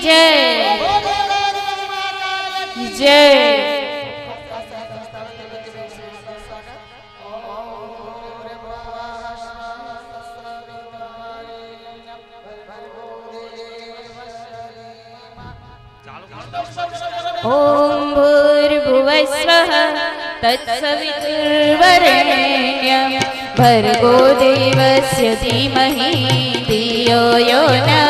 જય જય ॐ भूर्भुवस्वः तत्सवितुर्वरेण्यं भर्गो देवस्य धीमहि धियो यो न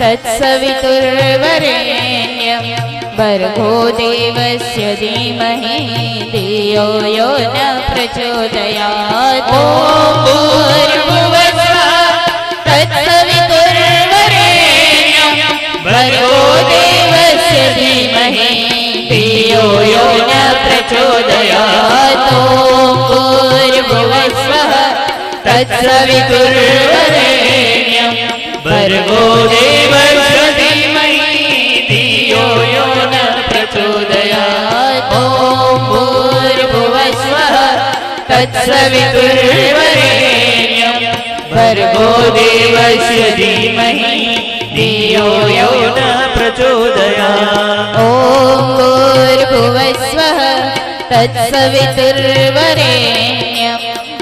तत्सवितुर्वरेण्यं भर्गो देवस्य धीमहि धियो यो न प्रचोदयात् ॐ भूर्भुवस्वः तत्सवितुर्वरेण्यं भर्गो देवस्य धीमहि धियो यो न प्रचोदयात् ॐ भूर्भुवस्वः સર્વો દેવ સતીમયી ધિયો યો ન પ્રચોદયાત ઓમ ભૂર્ભુવસ્વ તત્સવિતુર્વરેણ્યં ભર્ગો દેવસ્ય ધીમહી ધિયો યો ન પ્રચોદયાત ઓમ ભૂર્ભુવસ્વ તત્સવિતુર્વરેણ્યં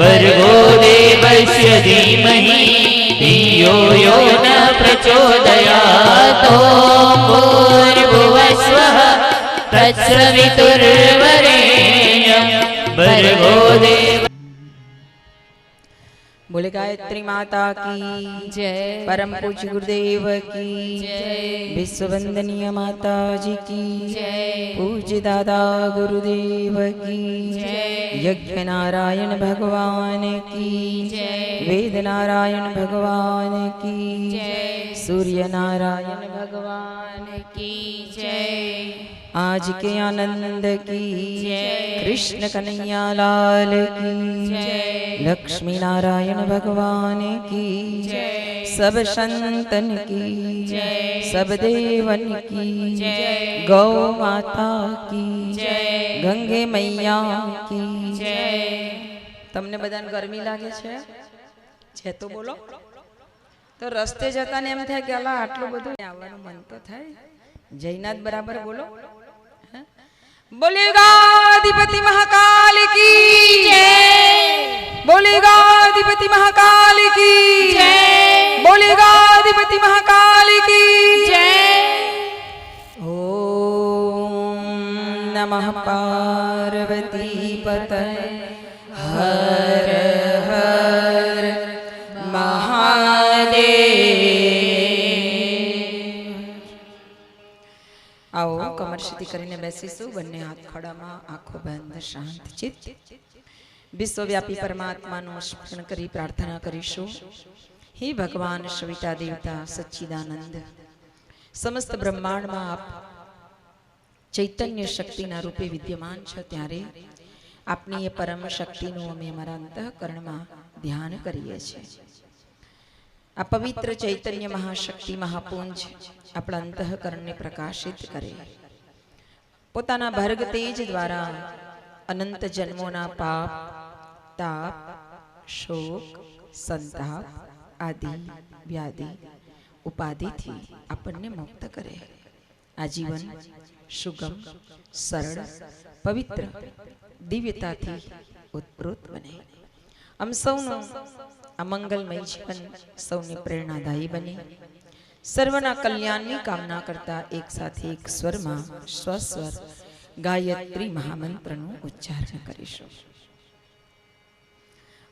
ભર્ગો દેવસ્ય ધીમહિ ધિયો યો ન પ્રચોદયાતો. ભૂર્ભુવસ્વ તત્સ્રવિતુર્વરેણ્યં ભર્ગો દેવ બોલે ગાયત્રી માતા કી જય પરમ પૂજ ગુરુદેવ કી જય વિશ્વવંદનીય માતાજી કી જય પૂજ દાદા ગુરુદેવ કી જય यज्ञ नारायण भगवान की जय वेद नारायण भगवान की जय सूर्य नारायण भगवान भगवान की जय आज के आनंद की जय। कृष्ण कन्हैया लाल की जय लक्ष्मी नारायण भगवान की जय सब संतन की जय। सब देवन की जय। गौ माता की जय ગંગે મૈયા की જય તમને બધાને ગરમી લાગે છે છે તો બોલો તો રસ્તે જતા ને એમ થાય કે અલા આટલું બધું આવવાનું મન તો થાય જયનાથ બરાબર બોલો હે? બોલે ગાધિપતિ મહાકાલ કી જય. બોલે ગાધિપતિ મહાકાલ કી જય. બોલે ગાધિપતિ મહાકાલ કી જય. ઓમ નમઃ પાર્વતી પતય. હર હર મહાદેવ. કમર કરીને બેસીશું. બંને હાથ ખડામાં આંખો બંધ, શાંત, ચિત્ત. વિશ્વવ્યાપી પરમાત્માનું સ્મરણ કરી પ્રાર્થના કરીશું. હે ભગવાન સવિતા દેવતા સચ્ચિદાનંદ, સમસ્ત બ્રહ્માંડમાં આપ ચૈતન્ય શક્તિના રૂપે વિદ્યમાન છે ત્યારે આપની એ પરમ શક્તિનું અમે અમારા અંતઃકરણમાં ધ્યાન કરીએ છીએ. આ પવિત્ર ચૈતન્ય મહાશક્તિ મહાપુંજ આપણા અંતઃકરણને પ્રકાશિત કરે. પોતાના ભર્ગ તેજ દ્વારા અનંત જન્મોના પાપ, તાપ, શોક, સંતાપ આદિ, વ્યાધિ ઉપાધિથી આપણને મુક્ત કરે. આજીવન સુગમ, સરળ, પવિત્ર, દિવ્યતાથી ઉત્પ્રોત બને. આમ સૌનું આ મંગલમય જીવન સૌને પ્રેરણાદાયી બને. સર્વના કલ્યાણની કામના કરતા એક સાથે એક સ્વરમાં સ્વસ્વર ગાયત્રી મહામંત્રનું ઉચ્ચારણ કરીશું.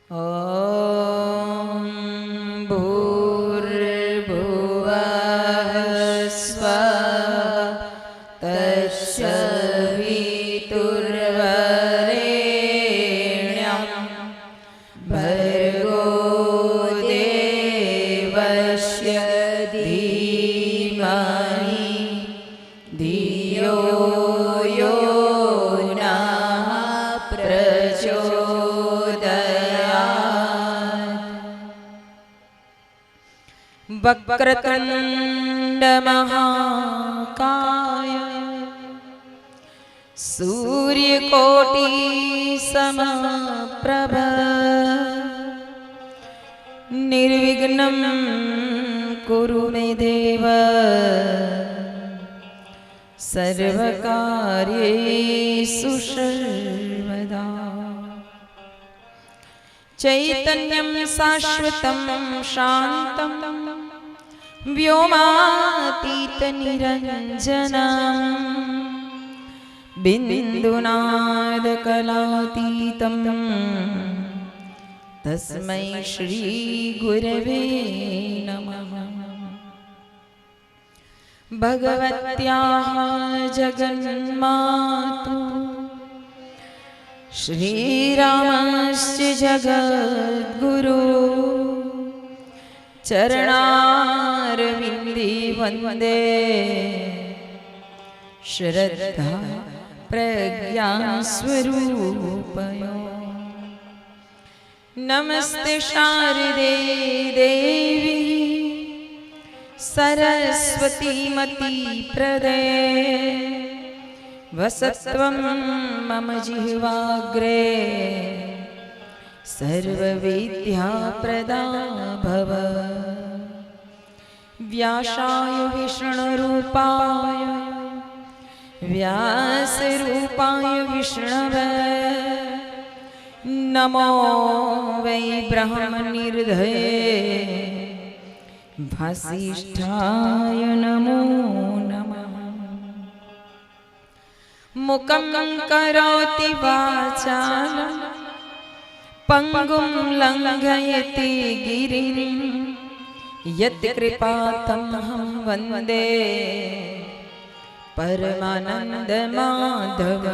ઓમ વક્રતુંડ મહાકાય સૂર્યકોટી સમપ્રભ નિર્વિઘ્નમ કુરુ મે દેવ સર્વકાર્યેષુ સર્વદા ચૈતન્યમ શાશ્વતમ શાંતમ વ્યોમાતીત નિરંજનમ બિંદુનાદ કલાતીતમ તસ્મૈ શ્રી ગુરવે નમઃ ભગવત્યાः જગન્માતુ શ્રીરામસ્ય ચરણારવિંદે વંદે. શ્રદ્ધા પ્રજ્ઞા સ્વરૂપયો. નમસ્તે શારદે દેવી. સરસ્વતીમતી પ્રદે. વસત્વમ મમ જીવાગ્રે. સર્વવિદ્યાપ્રદા ભવ. વ્યાસાય વિષ્ણુરૂપાય વ્યાસરૂપાય વિષ્ણવે નમો વૈ બ્રહ્મનિર્ધયે ભાસિષ્ઠાય નમો नमः। મુકં કરોતિ વાચાલં પંગું લંઘયતિ ગિરિં યત્કૃપાતમ હમ વંદે પરમાનંદ માધવ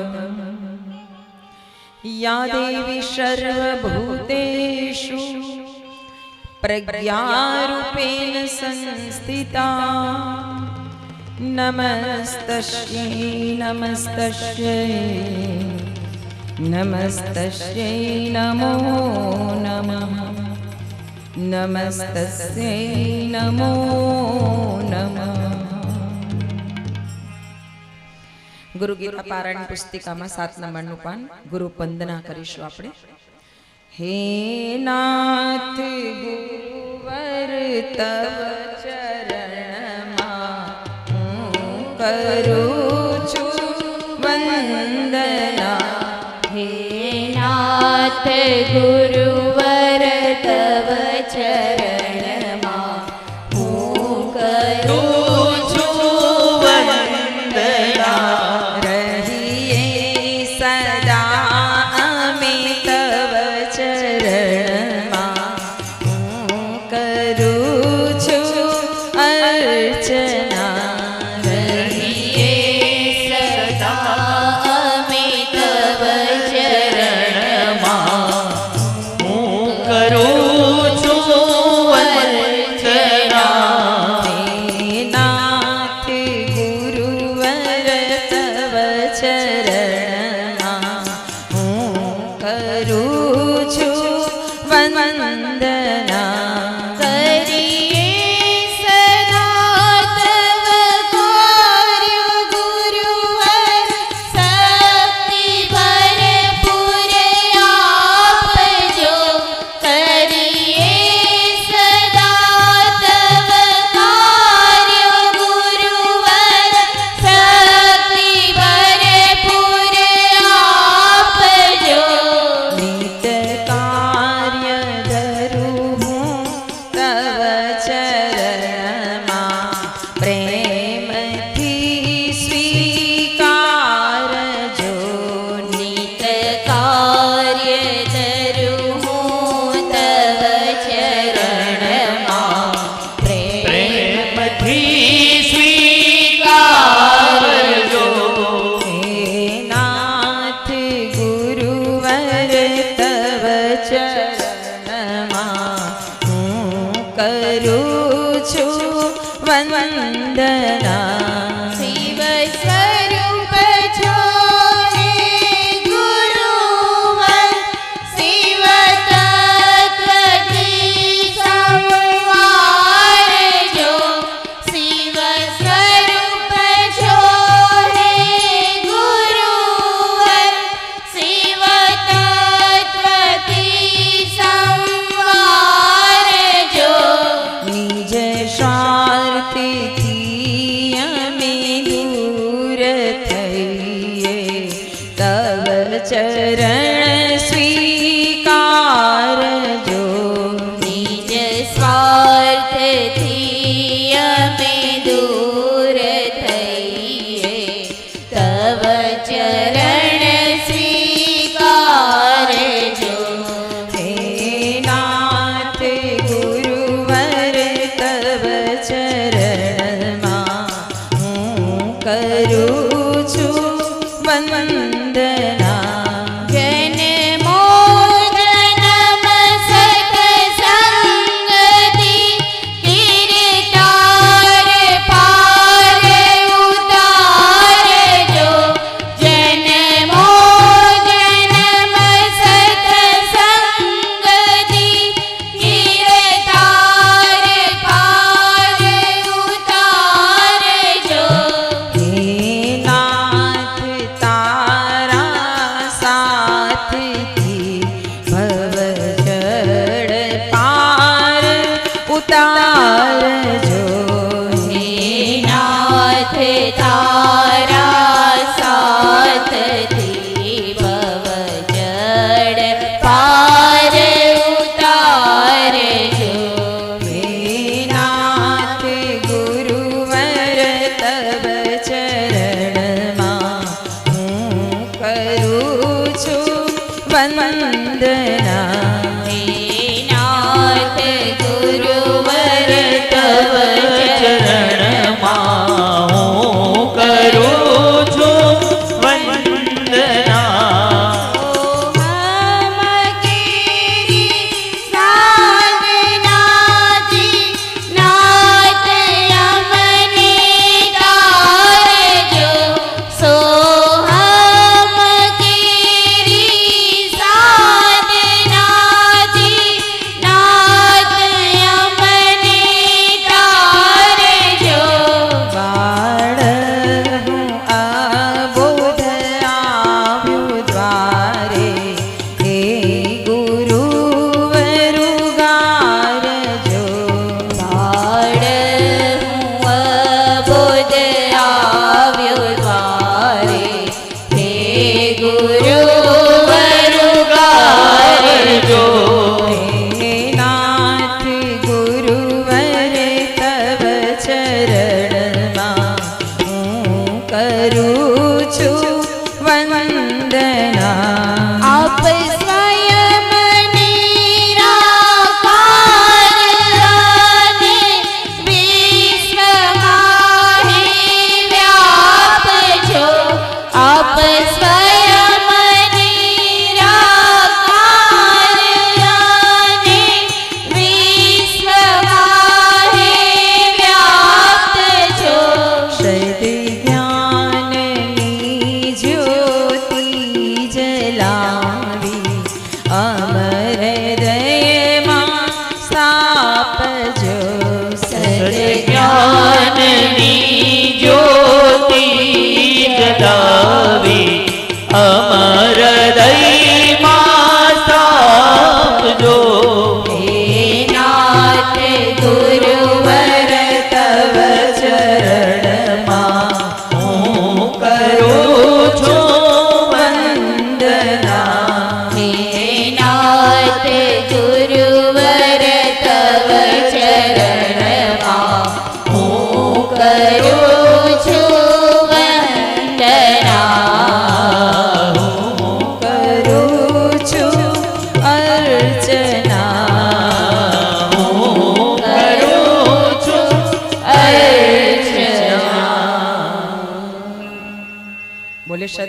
યા દેવી સર્વભૂતેષુ પ્રજ્ઞારૂપેણ સંસ્થિતા નમસ્તસ્ય નમસ્તસ્ય નમસ્તસ્ય નમો નમઃ નમસ્તસ્यै નમો નમ ગુરુ ગીતા પારાયણ પુસ્તિકામાં સાત નંબરનું પાન ગુરુ વંદના કરીશું આપણે। હે નાથ ગુરુવર, તવ ચરણમાં હું કરું છું વંદના। હે નાથ ગુરુવર તવ નાથ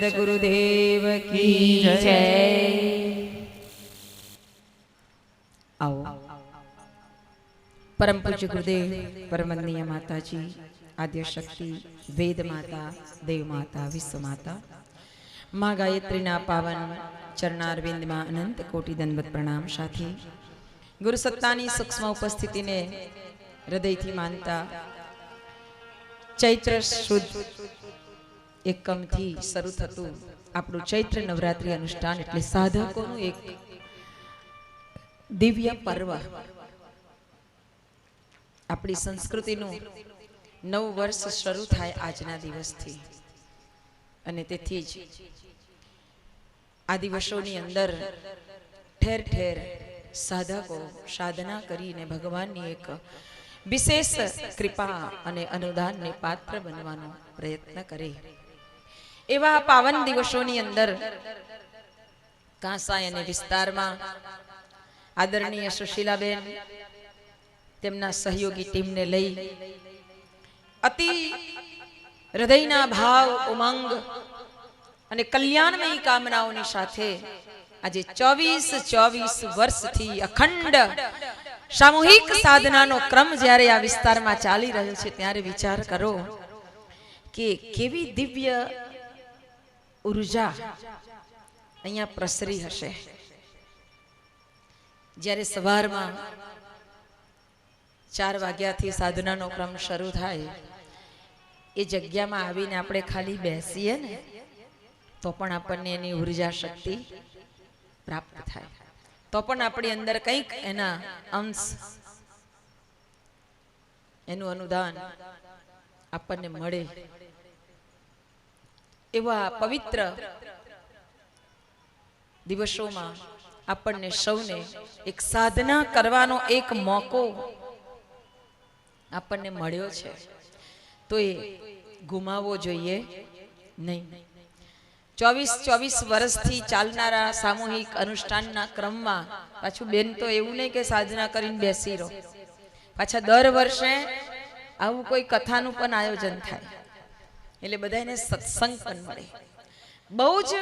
સદગુરુદેવ કી જય આવો પરમ પૂજ્ય ગુરુદેવ પરમનીય માતાજી આદ્ય શક્તિ વેદ માતા દેવ માતા વિશ્વ માતા મા ગાયત્રીના પાવન ચરણારવિંદમાં અનંત કોટી દંડવત પ્રણામ સાથે ગુરુ સત્તાની સૂક્ષ્મ ઉપસ્થિતિને હૃદયથી માનતા ચૈત્ર શુદ્ધ એકમથી શરૂ થતું આપણું ચૈત્ર નવરાત્રી અનુષ્ઠાન એટલે સાધકોનું એક દિવ્ય પર્વ. આપણી સંસ્કૃતિનું નવ વર્ષ શરૂ થાય આજના દિવસથી. અને તેથી જ આ દિવસોની અંદર ઠેર ઠેર સાધકો સાધના કરીને ભગવાનની એક વિશેષ કૃપા અને અનુદાનને પાત્ર બનવાનો પ્રયત્ન કરે. એવા પાવન દિવસોની અંદર કાંસાય અને વિસ્તારમાં આદરણીય સુશીલાબેન તેમના સહયોગી ટીમને લઈ અતિ હૃદયના ભાવ, ઉમંગ અને કલ્યાણમય કામનાઓની સાથે આજે ચોવીસ ચોવીસ વર્ષથી અખંડ સામૂહિક સાધનાનો ક્રમ જ્યારે આ વિસ્તારમાં ચાલી રહ્યો છે, ત્યારે વિચાર કરો કે કેવી દિવ્ય ઊર્જા અહીંયા પ્રસરી હશે. જ્યારે સવારમાં ચાર વાગ્યાથી સાધનાનો ક્રમ શરૂ થાય, એ જગ્યામાં આવીને આપણે ખાલી બેસીએ ને, તો પણ આપણને એની ઊર્જા શક્તિ પ્રાપ્ત થાય. તો પણ આપણી અંદર કંઈક એના અંશ, એનું અનુદાન આપણને મળે. એવા પવિત્ર દિવસોમાં આપણને સૌને એક સાધના કરવાનો એક મોકો આપણને મળ્યો છે. તો એ ગુમાવવો જોઈએ નહીં. ચોવીસ ચોવીસ વર્ષથી ચાલનારા સામૂહિક અનુષ્ઠાનના ક્રમમાં પાછું બેન તો એવું નહીં કે સાધના કરીને બેસી રહો. પાછા દર વર્ષે આવું કોઈ કથાનું પણ આયોજન થાય. એટલે બધાને સત્સંગ પણ મળે. બહુ જ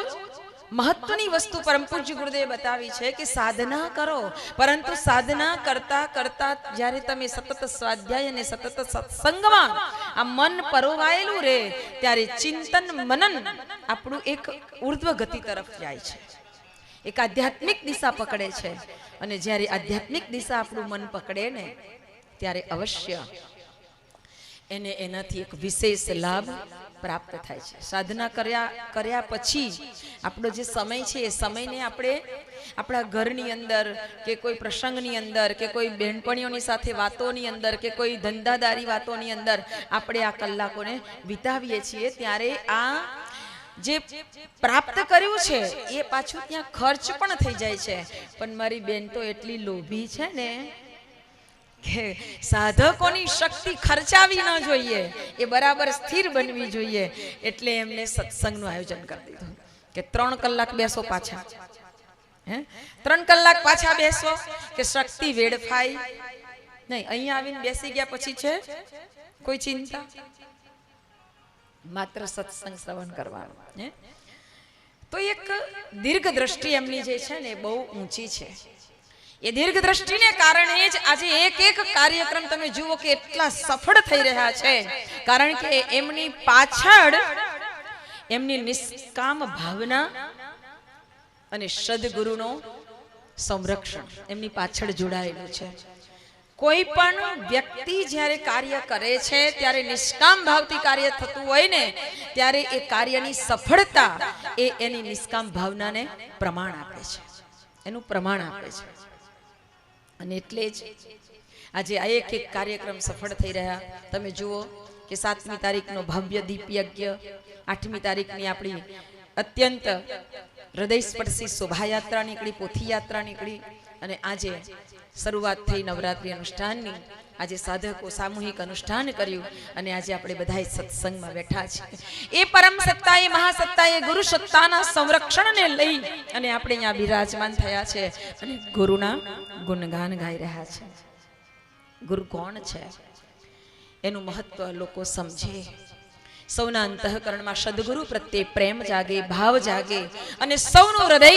મહત્વની વસ્તુ પરમ પૂજ્ય ગુરુદેવ બતાવી છે કે સાધના કરો, પરંતુ સાધના કરતા કરતા જ્યારે તમે સતત સ્વાધ્યાય અને સતત સત્સંગમાં આ મન પરોવાયેલું રહે, ત્યારે ચિંતન મનન આપણું એક ઉર્ધ્વ ગતિ તરફ જાય છે. એક આધ્યાત્મિક દિશા પકડે છે. અને જ્યારે આધ્યાત્મિક દિશા આપણું મન પકડે ને, ત્યારે અવશ્ય એને એનાથી એક વિશેષ લાભ પ્રાપ્ત થાય છે. સાધના કર્યા કર્યા પછી આપણો જે સમય છે, એ સમયને આપણે આપણા ઘરની અંદર કે કોઈ પ્રસંગની અંદર કે કોઈ બહેનપણીઓની સાથે વાતોની અંદર કે કોઈ ધંધાદારી વાતોની અંદર આપણે આ કલાકોને વિતાવીએ છીએ, ત્યારે આ જે પ્રાપ્ત કર્યું છે, એ પાછું ત્યાં ખર્ચ પણ થઈ જાય છે. પણ મારી બેન તો એટલી લોભી છે ને કે સાધકોની શક્તિ ખર્ચાવી ન જોઈએ, એ બરાબર સ્થિર બનવી જોઈએ. એટલે એમને સત્સંગનું આયોજન કરી દીધું. કે ત્રણ કલાક બેસો પાછા. હે? ત્રણ કલાક પાછા બેસો, કે શક્તિ વેડફાય. નહીં, અહીંયા આવીને બેસી ગયા પછી છે? કોઈ ચિંતા? માત્ર સત્સંગ શ્રવણ કરવાનું. હે? તો એક દીર્ઘ દ્રષ્ટિ એમની જે છે ને બહુ ઊંચી છે. એ દીર્ઘ દ્રષ્ટિને કારણે જ આજે એક એક કાર્યક્રમ તમે જુઓ કે એટલા સફળ થઈ રહ્યા છે. કારણ કે એમની પાછળ એમની નિષ્કામ ભાવના અને સદગુરુનો સંરક્ષણ એમની પાછળ જોડાયેલું છે. કોઈ પણ વ્યક્તિ જ્યારે કાર્ય કરે છે, ત્યારે નિષ્કામ ભાવથી કાર્ય થતું હોય ને, ત્યારે એ કાર્યની સફળતા એ એની નિષ્કામ ભાવનાને પ્રમાણ આપે છે. એનું પ્રમાણ આપે છે. અને એટલે જ આજે આ એક એક કાર્યક્રમ સફળ થઈ રહ્યા. તમે જુઓ કે સાતમી તારીખનો ભવ્ય દીપ યજ્ઞ આઠમી તારીખની આપણી અત્યંત હૃદયસ્પર્શી શોભાયાત્રા નીકળી પોથી યાત્રા નીકળી અને આજે શરૂઆત થઈ નવરાત્રિ અનુષ્ઠાનની. આજે સાધકો સામૂહિક અનુષ્ઠાન કર્યું અને આજે આપણે બધા સત્સંગમાં બેઠા છીએ. એ પરમ સત્તા એ મહાસત્તા એ ગુરુ સત્તાના સંરક્ષણને લઈ અને આપણે અહીંયા બિરાજમાન થયા છે અને ગુરુના ગુણગાન ગાઈ રહ્યા છે. ગુરુ કોણ છે? એનું મહત્વ લોકો સમજે. સૌના અંતઃકરણમાં સદગુરુ પ્રત્યે પ્રેમ જાગે, ભાવ જાગે અને સૌનું હૃદય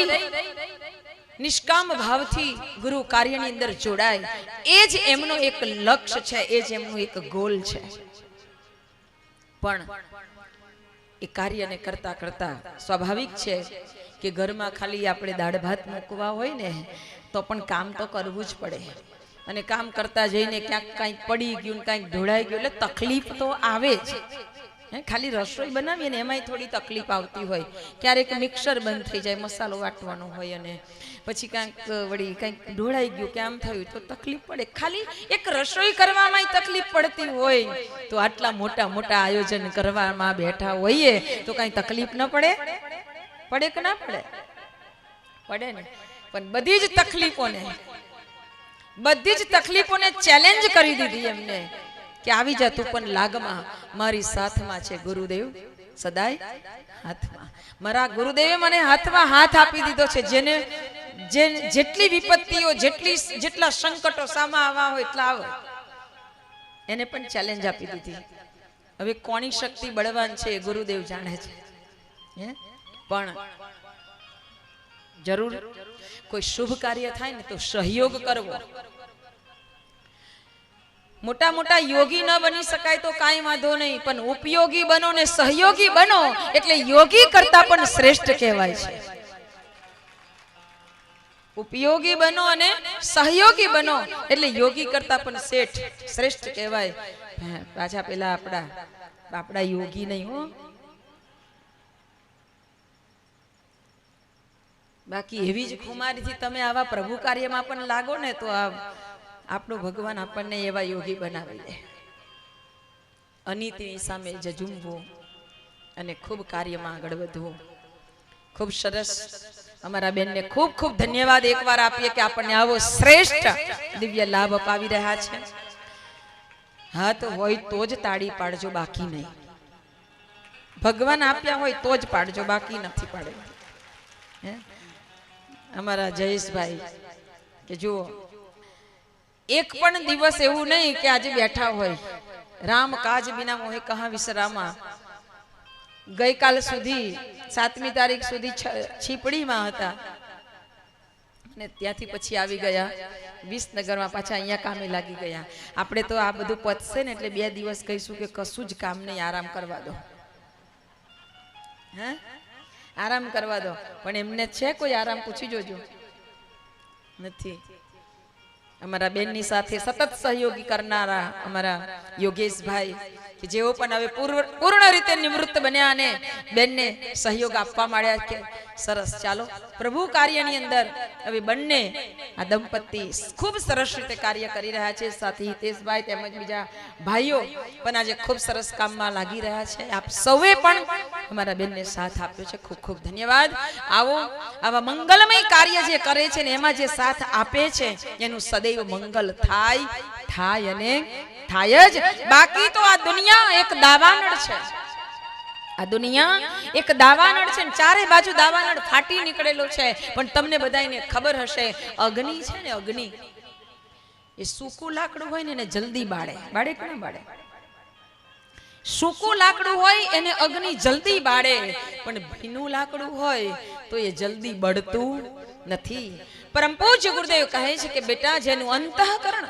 નિષ્કામ ભાવથી ગુરુ કાર્યની અંદર જોડાય. એ જ એમનો એક લક્ષ્ય છે, એ જ એમનું એક ગોલ છે. પણ એ કાર્યને કરતા કરતા સ્વાભાવિક છે કે ઘરમાં ખાલી આપણે દાળ ભાત મૂકવા હોય ને, તો પણ કામ તો કરવું જ પડે. અને કામ કરતા જઈને ક્યાંક કાંઈક પડી ગયું કાંઈક ઢોળાઈ ગયું એટલે તકલીફ તો આવે જ. ખાલી રસોઈ બનાવીએ ને એમાંય થોડી તકલીફ આવતી હોય. ક્યારેક મિક્સર બંધ થઈ જાય, મસાલો વાટવાનો હોય અને પછી કાંઈક વળી કાંઈક ઢોળાઈ ગયું કે આમ થયું તો તકલીફ પડે. ખાલી એક રસોઈ કરવામાં તકલીફ પડતી હોય. તો આટલા મોટા મોટા આયોજન કરવામાં બેઠા હોઈએ તો કાંઈ તકલીફ ન પડે? પડે કે ના પડે? પડે ને. પણ બધી જ તકલીફોને, બધી જ તકલીફોને ચેલેન્જ કરી દીધી એમને. કે આવી જા તું પણ લાગમાં મારી સાથમાં છે ગુરુદેવ, સદાય હાથમાં. મારા ગુરુદેવે મને હાથમાં હાથ આપી દીધો છે, જેને, જે, જેટલી વિપત્તિઓ, જેટલી, જેટલા સંકટો સામા આવવા હોય એટલા આવે. એને પણ ચેલેન્જ આપી દીધી. હવે કોની શક્તિ બળવાન છે ગુરુદેવ જાણે છે. પણ જરૂર, કોઈ શુભ કાર્ય થાય ને તો સહયોગ કરવો. મોટા મોટા યોગી ન બની શકાય તો કાંઈ વાંધો નહીં, પણ ઉપયોગી બનો ને સહયોગી બનો એટલે યોગી કરતા પણ શ્રેષ્ઠ કહેવાય છે. ઉપયોગી બનો અને સહયોગી બનો એટલે યોગી કરતા પણ શેઠ શ્રેષ્ઠ કહેવાય. પાછા પેલા આપણા આપણા યોગી નહીં હો. બાકી એવી જ ખુમારીથી તમે આવા પ્રભુ કાર્યમાં પણ લાગો ને તો આ આપણો ભગવાન આપણને એવા યોગી બનાવી દે. અનિતિની સામે જજુમવું અને ખૂબ કાર્યમાં આગળ વધવું. ખૂબ સરસ. અમારા બેનને ખૂબ ખૂબ ધન્યવાદ એકવાર આપીએ કે આપણને આવો શ્રેષ્ઠ દિવ્ય લાભ અપાવી રહ્યા છે. હા તો હોય તો જ તાળી પાડજો બાકી નહીં. ભગવાન આપ્યા હોય તો જ પાડજો બાકી નથી પાડે. હે? અમારા જયેશભાઈ કે જુઓ એક પણ દિવસ એવું નહીં કે આજે બેઠા હોય. રામ કાજ બિના મોહે કહા વિસરામા. ગઈકાલ સુધી, સાતમી તારીખ સુધી છીપડીમાં હતા. અને ત્યાંથી પછી આવી ગયા. વિસનગરમાં પાછા અહીંયા કામે લાગી ગયા. આપણે તો આ બધું પતશે ને એટલે બે દિવસ કહીશું કે કશું જ કામ નહીં, આરામ કરવા દો. હે? આરામ કરવા દો. પણ એમને છે કોઈ આરામ? પૂછી જોજો. નથી. અમારા બેનની સાથે સતત સહયોગી કરનારા અમારા યોગેશભાઈ, કે જેઓ પણ હવે પૂર્ણ રીતે નિવૃત્ત બન્યા અને બેનને સહયોગ આપવા માંડ્યા કે સરસ, ચાલો પ્રભુ કાર્યની અંદર હવે બંને આ દંપતી ખૂબ સરસ રીતે કાર્ય કરી રહ્યા છે. સાથે હિતેશભાઈ તેમજ બીજા ભાઈઓ પણ આજે ખૂબ સરસ કામમાં લાગી રહ્યા છે. આપ સૌએ પણ અમારા બેનને સાથ આપ્યો છે. ખૂબ ખૂબ ધન્યવાદ. આવો, આવા મંગલમય કાર્ય જે કરે છે ને એમાં જે સાથ આપે છે, એનું સદૈવ મંગલ થાય થાય અને થાય જ. બાકી તો આ દુનિયા એક દાવાનળ છે. આ દુનિયા એક દાવાનળ છે ને ચારે બાજુ દાવાનળ ફાટી નીકળેલો છે. પણ તમને બધાને ખબર હશે, અગ્નિ છે ને અગ્નિ. એ સૂકું લાકડું હોય ને એને જલ્દી બાળે. બાળે કે ના બાળે? સૂકું લાકડું હોય એને અગ્નિ જલ્દી બાળે, પણ ભીનું લાકડું હોય તો એ જલ્દી બળતું નથી. પરમ પૂજ્ય ગુરુદેવ કહે છે કે બેટા જેનું અંતઃકરણ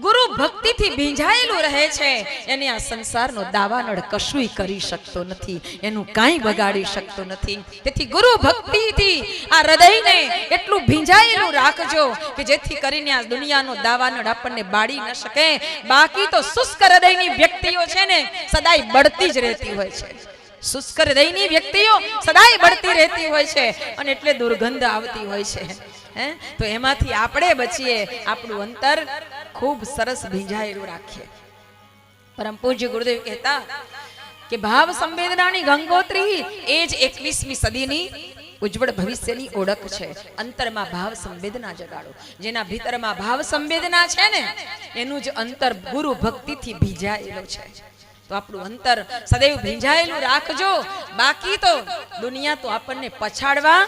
ગુરુ ભક્તિથી ભીંજાયેલું રહે છે. એને આ સંસારનો દાવાનળ કશુંય કરી શકતો નથી. એનું કાંઈ બગાડી શકતો નથી. તેથી ગુરુ ભક્તિથી આ હૃદયને એટલું ભીંજાયેલું રાખજો કે જેથી કરીને આ દુનિયાનો દાવાનળ આપણને બાળી ન શકે. બાકી તો શુષ્ક હૃદયની વ્યક્તિઓ છે ને, સદાય બળતી જ રહેતી હોય છે. શુષ્ક હૃદયની વ્યક્તિઓ સદાય બળતી રહેતી હોય છે અને એટલે દુર્ગંધ આવતી હોય છે. હે? તો એમાંથી આપણે બચીએ આપણું અંતર. ખૂબ સરસ ભીંજાયેલું રાખીએ. પરમ પૂજ્ય ગુરુદેવ કહેતા કે ભાવ સંવેદનાની ગંગોત્રી એ જ એકવીસમી સદીની ઉજ્જવળ ભવિષ્યની ઓળખ છે. અંતરમાં ભાવ સંવેદના જગાડો. જેના ભીતરમાં ભાવ સંવેદના છે ને, એનું જ અંતર ગુરુ ભક્તિથી ભીજાયેલો છે. તો આપણું અંતર સદૈવ ભીંજાયેલું રાખજો. બાકી તો દુનિયા તો આપણને પછાડવા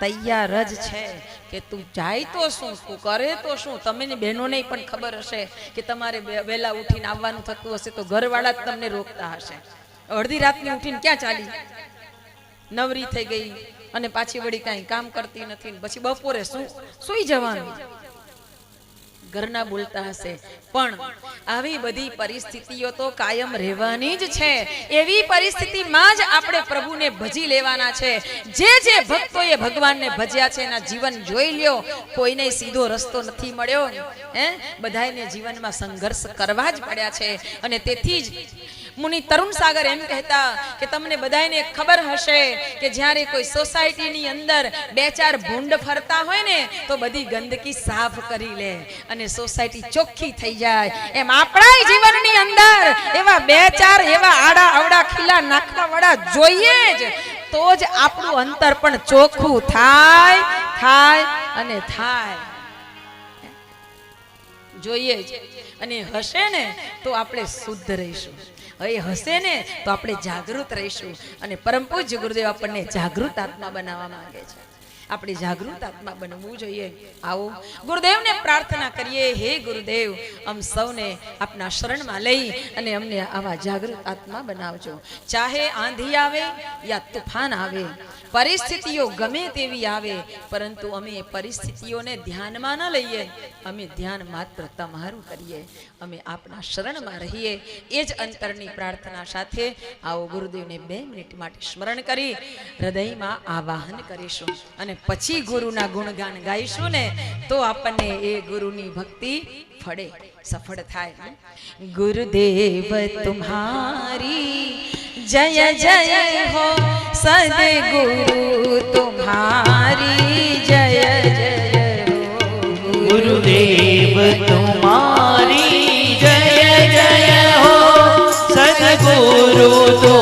તૈયાર જ છે કે તું જાય તો શું, તું કરે તો શું? તમને બહેનોને પણ ખબર હશે કે તમારે વહેલા ઉઠીને આવવાનું થતું હશે તો ઘરવાળા જ તમને રોકતા હશે. અડધી રાતની ઉઠીને ક્યાં ચાલી? નવરી થઈ ગઈ અને પાછી વળી કાંઈ કામ કરતી નથી પછી બપોરે શું સુઈ જવાનું. ઘરના બોલતા હશે. પણ આવી બધી પરિસ્થિતિઓ તો કાયમ રહેવાની જ છે. એવી પરિસ્થિતિમાં જ આપણે પ્રભુને ભજી લેવાના છે. જે જે ભક્તોએ ભગવાનને ભજ્યા છે એના જીવન જોઈ લ્યો. કોઈને સીધો રસ્તો નથી મળ્યો. હે? બધાને જીવનમાં સંઘર્ષ કરવા જ પડ્યા છે. અને તેથી જ મુનિ તરુણ સાગર એમ કહેતા કે તમને બધાને ખબર હશે કે જ્યારે કોઈ સોસાયટીની અંદર બે ચાર ભૂંડ ફરતા હોય ને, તો બધી ગંદકી સાફ કરી લે અને સોસાયટી ચોખ્ખી થઈ જાય. એમ આપણા જીવનની અંદર એવા બે ચાર એવા આડા અવડા ખીલા નાખવા વાળા જોઈએ જ, તો જ આપણું અંતર પણ ચોખ્ખું થાય થાય અને થાય. જોઈએ જ. અને હશે ને, તો આપણે શુદ્ધ રહીશું. હવે હશે ને, તો આપણે જાગૃત રહીશું. અને પરમ પૂજ્ય ગુરુદેવ આપણને જાગૃત આત્મા બનાવવા માંગે છે. આપણે જાગૃત આત્મા બનવું જોઈએ. આવો, ગુરુદેવને પ્રાર્થના કરીએ, હે ગુરુદેવ અમ સૌને આપના શરણમાં લઈ અને અમને આવા જાગૃત આત્મા બનાવજો. ચાહે આંધી આવે યા તુફાન આવે, પરિસ્થિતિઓ ગમે તેવી આવે, પરંતુ અમે પરિસ્થિતિઓને ધ્યાનમાં ન લઈએ. અમે ધ્યાન માત્ર તમારું કરીએ. અમે આપના શરણમાં રહીએ, એ જ અંતરની પ્રાર્થના સાથે આવો ગુરુદેવને બે મિનિટ માટે સ્મરણ કરી, હૃદયમાં આવાહન કરીશું અને પછી ગુરુના ગુણગાન ગાઈશું ને, તો આપણને એ ગુરુની ભક્તિ ફળે, સફળ થાય. ગુરુદેવ તુમ્હારી, જય જય, હો, સદગુરુ તુમ્હારી, જય જય, હો, ગુરુદેવ તુમ્હારી. গুরু তো